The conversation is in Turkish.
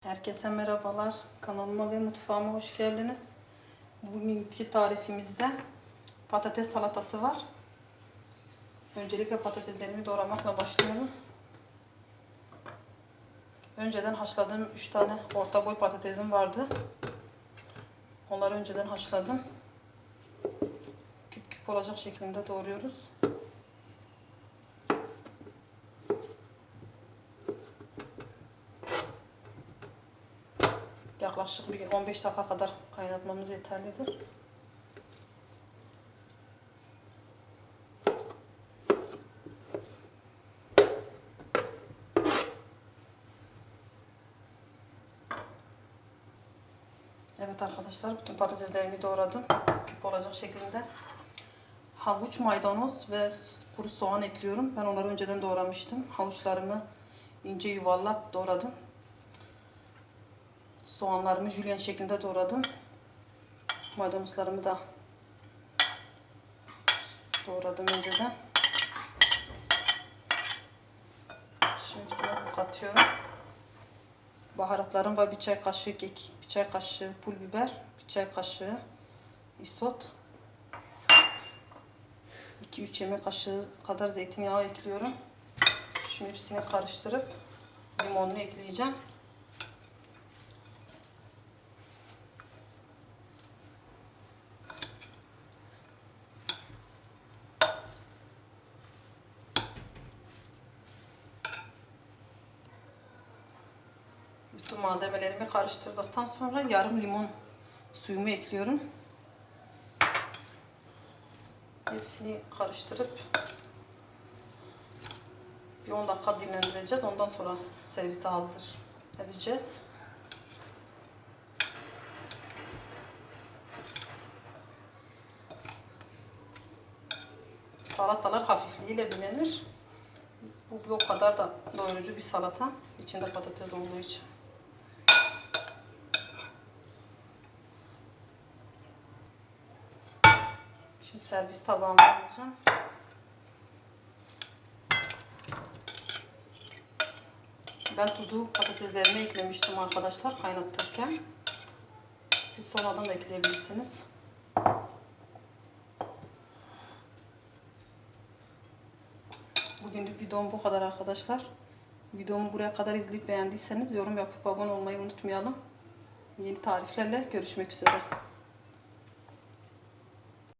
Herkese merhabalar. Kanalıma ve mutfağıma hoş geldiniz. Bugünkü tarifimizde patates salatası var. Öncelikle patateslerimi doğramakla başlıyorum. Önceden haşladığım 3 tane orta boy patatesim vardı. Onları önceden haşladım. Küp küp olacak şeklinde doğruyoruz. Yaklaşık bir 15 dakika kadar kaynatmamız yeterlidir. Evet arkadaşlar bütün patateslerimi doğradım. Küp olacak şekilde. Havuç, maydanoz ve kuru soğan ekliyorum. Ben onları önceden doğramıştım. Havuçlarımı ince yuvarlak doğradım. Soğanlarımı jülyen şeklinde doğradım. Maydanozlarımı da doğradım önceden. Şimdi hepsini katıyorum. Baharatlarım var. Bir çay kaşığı kekik, bir çay kaşığı pul biber, bir çay kaşığı isot. 2-3 yemek kaşığı kadar zeytinyağı ekliyorum. Şimdi hepsini karıştırıp limonunu ekleyeceğim. Bütün malzemelerimi karıştırdıktan sonra yarım limon suyumu ekliyorum. Hepsini karıştırıp bir 10 dakika dinlendireceğiz. Ondan sonra servise hazır edeceğiz. Salatalar hafifliğiyle bilenir. Bu bir o kadar da doyurucu bir salata. İçinde patates olduğu için. Şimdi servis tabağıma alacağım. Ben tuzu patateslerime eklemiştim arkadaşlar kaynatırken. Siz sonradan da ekleyebilirsiniz. Bugünlük videom bu kadar arkadaşlar. Videomu buraya kadar izleyip beğendiyseniz yorum yapıp abone olmayı unutmayalım. Yeni tariflerle görüşmek üzere.